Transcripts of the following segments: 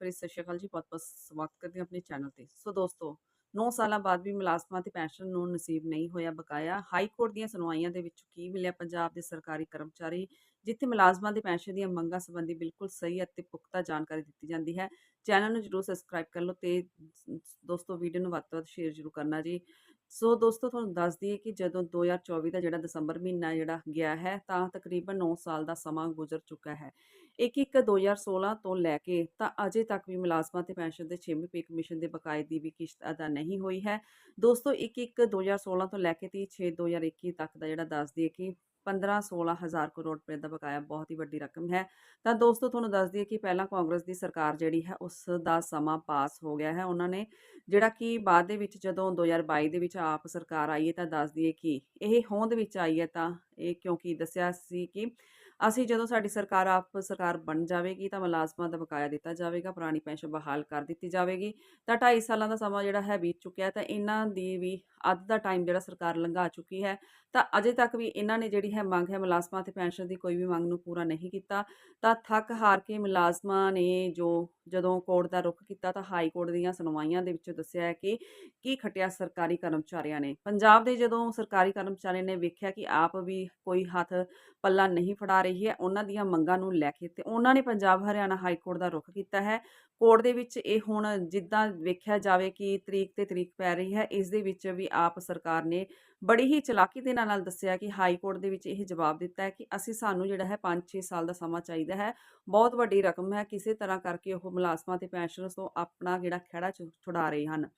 ਪਿਆਰੀ ਸਤਿ ਸ਼੍ਰੀ ਅਕਾਲ ਜੀ, ਬਹੁਤ-ਬਹੁਤ ਸਵਾਗਤ ਕਰਦੀ ਹਾਂ ਆਪਣੇ ਚੈਨਲ ਤੇ। ਸੋ ਦੋਸਤੋ 9 ਸਾਲਾਂ ਬਾਅਦ ਵੀ ਮੁਲਾਜ਼ਮਾਂ ਤੇ ਪੈਨਸ਼ਨ ਨੂੰ ਨਸੀਬ ਨਹੀਂ ਹੋਇਆ ਬਕਾਇਆ, ਹਾਈ ਕੋਰਟ ਦੀਆਂ ਸੁਣਵਾਈਆਂ ਦੇ ਵਿੱਚ ਕੀ ਮਿਲਿਆ ਪੰਜਾਬ ਦੇ ਸਰਕਾਰੀ ਕਰਮਚਾਰੀ, ਜਿੱਥੇ ਮੁਲਾਜ਼ਮਾਂ ਦੇ ਪੈਨਸ਼ਨ ਦੀਆਂ ਮੰਗਾਂ ਸੰਬੰਧੀ ਬਿਲਕੁਲ ਸਹੀ ਅਤੇ ਪੁਖਤਾ ਜਾਣਕਾਰੀ ਦਿੱਤੀ ਜਾਂਦੀ ਹੈ। ਚੈਨਲ ਨੂੰ ਜਰੂਰ ਸਬਸਕ੍ਰਾਈਬ ਕਰ ਲਓ ਤੇ ਦੋਸਤੋ ਵੀਡੀਓ ਨੂੰ ਵੱਧ ਤੋਂ ਵੱਧ ਸ਼ੇਅਰ ਜਰੂਰ ਕਰਨਾ ਜੀ। ਸੋ ਦੋਸਤੋ, ਤੁਹਾਨੂੰ ਦੱਸ ਦਈਏ ਕਿ ਜਦੋਂ 2024 ਦਾ ਜਿਹੜਾ ਦਸੰਬਰ ਮਹੀਨਾ ਜਿਹੜਾ ਗਿਆ ਹੈ, ਤਾਂ ਤਕਰੀਬਨ 9 ਸਾਲ ਦਾ ਸਮਾਂ ਗੁਜ਼ਰ ਚੁੱਕਾ ਹੈ। 1-1-2016 ਤੋਂ ਲੈ ਕੇ ਤਾਂ ਅਜੇ ਤੱਕ ਵੀ ਮੁਲਾਜ਼ਮਾਂ ਤੇ ਪੈਨਸ਼ਨ ਦੇ 6ਵੇਂ ਪੇ ਕਮਿਸ਼ਨ ਦੇ ਬਕਾਏ ਦੀ ਵੀ ਕਿਸ਼ਤ ਅਦਾ ਨਹੀਂ ਹੋਈ ਹੈ। ਦੋਸਤੋ 1-1-2016 ਤੋਂ ਲੈ ਕੇ 30-6-2021 ਤੱਕ ਦਾ ਜਿਹੜਾ ਦੱਸ ਦਈਏ ਕਿ 15-16 ਹਜ਼ਾਰ ਕਰੋੜ ਰੁਪਏ ਦਾ ਬਕਾਇਆ ਬਹੁਤ ਹੀ ਵੱਡੀ ਰਕਮ ਹੈ। ਤਾਂ ਦੋਸਤੋ, ਤੁਹਾਨੂੰ ਦੱਸ ਦਈਏ ਕਿ ਪਹਿਲਾਂ ਕਾਂਗਰਸ ਦੀ ਸਰਕਾਰ ਜਿਹੜੀ ਹੈ, ਉਸ ਦਾ ਸਮਾਂ ਪਾਸ ਹੋ ਗਿਆ ਹੈ। ਉਹਨਾਂ ਨੇ ਜਿਹੜਾ ਕਿ ਬਾਅਦ ਦੇ ਵਿੱਚ ਜਦੋਂ 2022 ਦੇ ਵਿੱਚ ਆਪ ਸਰਕਾਰ ਆਈ ਹੈ, ਤਾਂ ਦੱਸ ਦਈਏ ਕਿ ਇਹ ਹੋਂਦ ਵਿੱਚ ਆਈ ਹੈ ਤਾਂ ਇਹ ਕਿਉਂਕਿ ਦੱਸਿਆ ਸੀ ਕਿ ਅਸੀਂ ਜਦੋਂ ਸਾਡੀ ਸਰਕਾਰ ਆਪ ਸਰਕਾਰ ਬਣ ਜਾਵੇਗੀ ਤਾਂ ਮੁਲਾਜ਼ਮਾਂ ਦਾ ਬਕਾਇਆ ਦਿੱਤਾ ਜਾਵੇਗਾ, ਪੁਰਾਣੀ ਪੈਨਸ਼ਨ ਬਹਾਲ ਕਰ ਦਿੱਤੀ ਜਾਵੇਗੀ। ਤਾਂ 2.5 ਸਾਲਾਂ ਦਾ ਸਮਾਂ ਜਿਹੜਾ ਹੈ ਬੀਤ ਚੁੱਕਿਆ ਤਾਂ ਇਹਨਾਂ ਦੀ ਵੀ ਅੱਧ ਦਾ ਟਾਈਮ ਜਿਹੜਾ ਸਰਕਾਰ ਲੰਘਾ ਚੁੱਕੀ ਹੈ। ਤਾਂ ਅਜੇ ਤੱਕ ਵੀ ਇਹਨਾਂ ਨੇ ਜਿਹੜੀ ਹੈ ਮੰਗ ਹੈ ਮੁਲਾਜ਼ਮਾਂ ਤੇ ਪੈਨਸ਼ਨ ਦੀ ਕੋਈ ਵੀ ਮੰਗ ਨੂੰ ਪੂਰਾ ਨਹੀਂ ਕੀਤਾ। ਤਾਂ ਥੱਕ ਹਾਰ ਕੇ ਮੁਲਾਜ਼ਮਾਂ ਨੇ ਜੋ ਜਦੋਂ ਕੋਰਟ ਦਾ ਰੁਖ ਕੀਤਾ ਤਾਂ ਹਾਈ ਕੋਰਟ ਦੀਆਂ ਸੁਣਵਾਈਆਂ ਦੇ ਵਿੱਚ ਦੱਸਿਆ ਹੈ ਕਿ ਕੀ ਖਟਿਆ ਸਰਕਾਰੀ ਕਰਮਚਾਰੀਆਂ ਨੇ। ਪੰਜਾਬ ਦੇ ਜਦੋਂ ਸਰਕਾਰੀ ਕਰਮਚਾਰੀਆਂ ਨੇ ਵੇਖਿਆ ਕਿ ਆਪ ਵੀ ਕੋਈ ਹੱਥ ਪੱਲਾ ਨਹੀਂ ਫੜਾ ਰਹੀ ਹੈ, ਉਹਨਾਂ ਦੀਆਂ ਮੰਗਾਂ ਨੂੰ ਲੈ ਕੇ ਤੇ ਉਹਨਾਂ ਨੇ ਪੰਜਾਬ ਹਰਿਆਣਾ ਹਾਈ ਕੋਰਟ ਦਾ ਰੁਖ ਕੀਤਾ ਹੈ। ਕੋਰਟ ਦੇ ਵਿੱਚ ਇਹ ਹੁਣ ਜਿੱਦਾਂ ਵੇਖਿਆ ਜਾਵੇ ਕਿ ਤਰੀਕ ਤੇ ਤਰੀਕ ਪੈ ਰਹੀ ਹੈ, ਇਸ ਦੇ ਵਿੱਚ ਵੀ ਆਪ ਸਰਕਾਰ ਨੇ ਬੜੀ ਹੀ ਚਲਾਕੀ ਦੇ ਨਾਲ ਨਾਲ ਦੱਸਿਆ ਕਿ ਹਾਈ ਕੋਰਟ ਦੇ ਵਿੱਚ ਇਹ ਜਵਾਬ ਦਿੱਤਾ ਹੈ ਕਿ ਅਸੀਂ ਸਾਨੂੰ ਜਿਹੜਾ ਹੈ 5-6 ਸਾਲ ਦਾ ਸਮਾਂ ਚਾਹੀਦਾ ਹੈ। ਬਹੁਤ ਵੱਡੀ ਰਕਮ ਹੈ, ਕਿਸੇ ਤਰ੍ਹਾਂ ਕਰਕੇ ਉਹ ਮੁਲਾਜ਼ਮਾਂ ਤੇ ਪੈਨਸ਼ਨਰਸ ਤੋਂ ਆਪਣਾ ਜਿਹੜਾ ਖਹਿੜਾ ਛੁਡਾ ਰਹੇ ਹਨ।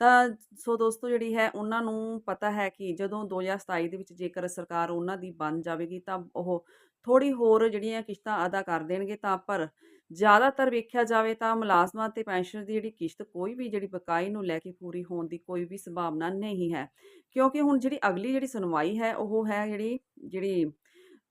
ਤਾਂ ਸੋ ਦੋਸਤੋ, ਜਿਹੜੀ ਹੈ ਉਹਨਾਂ ਨੂੰ ਪਤਾ ਹੈ ਕਿ ਜਦੋਂ 2027 ਦੇ ਵਿੱਚ ਜੇਕਰ ਸਰਕਾਰ ਉਹਨਾਂ ਦੀ ਬਣ ਜਾਵੇਗੀ ਤਾਂ ਉਹ ਥੋੜੀ ਹੋਰ ਜਿਹੜੀਆਂ ਕਿਸ਼ਤਾਂ ਅਦਾ ਕਰ ਦੇਣਗੇ ਤਾਂ ਪਰ ਜ਼ਿਆਦਾਤਰ ਵੇਖਿਆ ਜਾਵੇ ਤਾਂ ਮੁਲਾਜ਼ਮਾਂ ਤੇ ਪੈਨਸ਼ਨ ਦੀ ਜਿਹੜੀ ਕਿਸ਼ਤ ਕੋਈ ਵੀ ਜਿਹੜੀ ਬਕਾਈ ਨੂੰ ਲੈ ਕੇ ਪੂਰੀ ਹੋਣ ਦੀ ਕੋਈ ਵੀ ਸੰਭਾਵਨਾ ਨਹੀਂ ਹੈ। ਕਿਉਂਕਿ ਹੁਣ ਜਿਹੜੀ ਅਗਲੀ ਜਿਹੜੀ ਸੁਣਵਾਈ ਹੈ, ਉਹ ਹੈ ਜਿਹੜੀ ਜਿਹੜੀ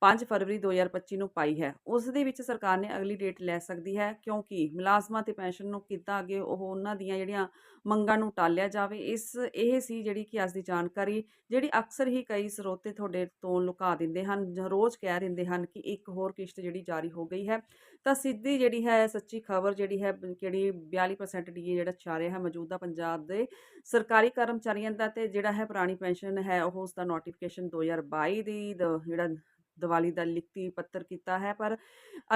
5 ਫਰਵਰੀ 2025 ਨੂੰ ਪਾਈ ਹੈ। ਉਸ ਦੇ ਵਿੱਚ ਸਰਕਾਰ ਨੇ ਅਗਲੀ ਡੇਟ ਲੈ ਸਕਦੀ ਹੈ ਕਿਉਂਕਿ ਮੁਲਾਜ਼ਮਾਂ ਤੇ ਪੈਨਸ਼ਨ ਨੂੰ ਕਿੱਦਾਂ ਅੱਗੇ ਉਹ ਉਹਨਾਂ ਦੀਆਂ ਜਿਹੜੀਆਂ ਮੰਗਾਂ ਨੂੰ ਟਾਲਿਆ ਜਾਵੇ, ਇਸ, ਇਹ ਸੀ ਜਿਹੜੀ ਕਿ ਅੱਜ ਦੀ ਜਾਣਕਾਰੀ, ਜਿਹੜੀ ਅਕਸਰ ਹੀ ਕਈ ਸਰੋਤੇ ਤੁਹਾਡੇ ਤੋਂ ਲੁਕਾ ਦਿੰਦੇ ਹਨ, ਜਾਂ ਰੋਜ਼ ਕਹਿ ਦਿੰਦੇ ਹਨ ਕਿ ਇੱਕ ਹੋਰ ਕਿਸ਼ਤ ਜਿਹੜੀ ਜਾਰੀ ਹੋ ਗਈ ਹੈ। ਤਾਂ ਸਿੱਧੀ ਜਿਹੜੀ ਹੈ, ਸੱਚੀ ਖਬਰ ਜਿਹੜੀ ਹੈ ਜਿਹੜੀ 42% ਡੀਏ ਜਿਹੜਾ ਚਾ ਰਿਹਾ ਹੈ, ਮੌਜੂਦਾ ਪੰਜਾਬ ਦੇ ਸਰਕਾਰੀ ਕਰਮਚਾਰੀਆਂ ਦਾ ਤੇ ਜਿਹੜਾ ਹੈ ਪੁਰਾਣੀ ਪੈਨਸ਼ਨ ਹੈ, ਉਹ ਉਸ ਦਾ ਨੋਟੀਫਿਕੇਸ਼ਨ 2022 ਦੀ, ਜਿਹੜਾ ਦੀਵਾਲੀ ਦਾ ਲਿਖਤੀ ਪੱਤਰ ਕੀਤਾ ਹੈ, ਪਰ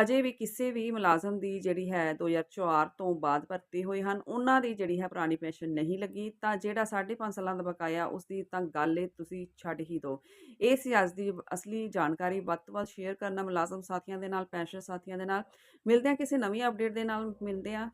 ਅਜੇ ਵੀ ਕਿਸੇ ਵੀ ਮੁਲਾਜ਼ਮ ਦੀ ਜਿਹੜੀ ਹੈ 2004 ਤੋਂ ਬਾਅਦ ਭਰਤੀ ਹੋਏ ਹਨ, ਉਹਨਾਂ ਦੀ ਜਿਹੜੀ ਹੈ ਪੁਰਾਣੀ ਪੈਨਸ਼ਨ ਨਹੀਂ ਲੱਗੀ, ਤਾਂ ਜਿਹੜਾ 5.5 ਸਾਲਾਂ ਦਾ ਬਕਾਇਆ ਉਸ ਦੀ ਤਾਂ ਗੱਲ ਇਹ ਤੁਸੀਂ ਛੱਡ ਹੀ ਦਿਓ। ਇਹ ਸੀ ਅੱਜ ਦੀ ਅਸਲੀ ਜਾਣਕਾਰੀ, ਵੱਧ ਤੋਂ ਵੱਧ ਸ਼ੇਅਰ ਕਰਨਾ ਮੁਲਾਜ਼ਮ ਸਾਥੀਆਂ ਦੇ ਨਾਲ, ਪੈਨਸ਼ਨ ਸਾਥੀਆਂ ਦੇ ਨਾਲ। ਮਿਲਦੇ ਹਾਂ ਕਿਸੇ ਨਵੀਂ ਅਪਡੇਟ ਦੇ ਨਾਲ, ਮਿਲਦੇ ਹਾਂ।